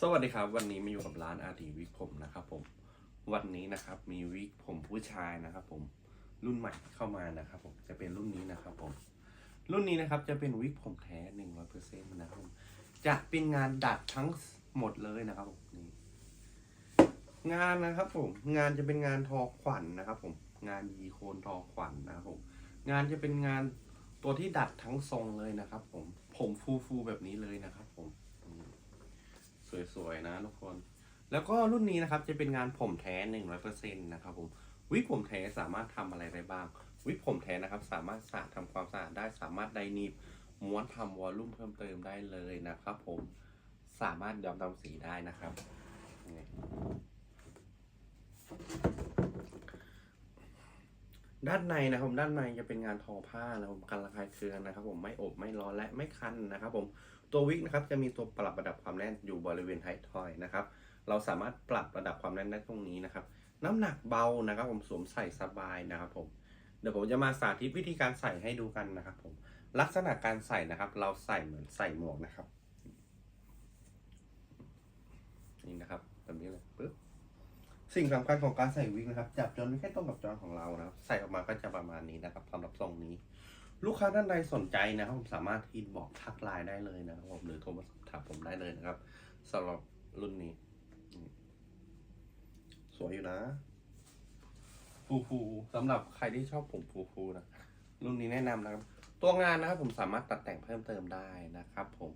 สวัสดีครับ วันนี้มาอยู่กับร้านอาดีวิกผมนะครับผมวันนี้นะครับมีวิกผมผู้ชายนะครับผมรุ่นใหม่เข้ามานะครับผมจะเป็นรุ่นนี้นะครับผมรุ่นนี้นะครับจะเป็นวิกผมแท้หนึ่งร้อยเปอร์เซ็นต์นะครับผมจะเป็นงานดัดทั้งหมดเลยนะครับผมนี่งานนะครับผมงานจะเป็นงานทอขวัญนะครับผมงานยีโคนทอขวัญนะครับผมงานจะเป็นงานตัวที่ดัดทั้งทรงเลยนะครับผมผมฟูๆแบบนี้เลยนะครับผม วยนะทุกคน แล้วก็รุ่นนี้นะครับจะเป็นงานผมแท้หนึ่งร้อยเปอร์เซ็นต์นะครับผมวิกผมแท้สามารถทำอะไรได้บ้าง วิกผมแท้นะครับ สามารถสระทำความสะอาดได้สามารถไดนีบม้วนทำวอลลุ่มเพิ่มเติมได้เลยนะครับผมสามารถย้อมทำสีได้นะครับ ด้านในนะครับผมด้านในจะเป็นงานทอผ้านะครับผมกันระคายเคืองนะครับ ผมไม่อบไม่ร้อนและไม่คันนะครับ ผมตัววิกนะครับจะมีตัวปรับระดับความแน่นอยู่บริเวณไททอยนะครับ เราสามารถปรับระดับความแน่นได้ตรงนี้นะครับ น้ำหนักเบานะครับ ผมสวมใส่สบายนะครับ ผมเดี๋ยวผมจะมาสาธิตวิธีการใส่ให้ดูกันนะครับ ผมลักษณะการใส่นะครับ เราใส่เหมือนใส่หมวกนะครับนี่นะครับแบบนี้เลยปึ๊บ สิ่งสำคัญของการใส่วิกนะครับ จับจนไม่แค่ตรงกับจอนของเรานะครับใส่ออกมาก็จะประมาณนี้นะครับสำหรับทรงนี้ ลูกค้าท่านใดสนใจนะครับผมสามารถอินบอกทักไลน์ได้เลยนะครับผมหรือโทรมาสอบถามผมได้เลยนะครับสำหรับรุ่นนี้ สวยอยู่นะ ฟูฟูสำหรับใครที่ชอบผมฟูฟูนะรุ่นนี้แนะนำนะครับ ตัวงานนะครับผมสามารถตัดแต่งเพิ่มเติมได้นะครับผม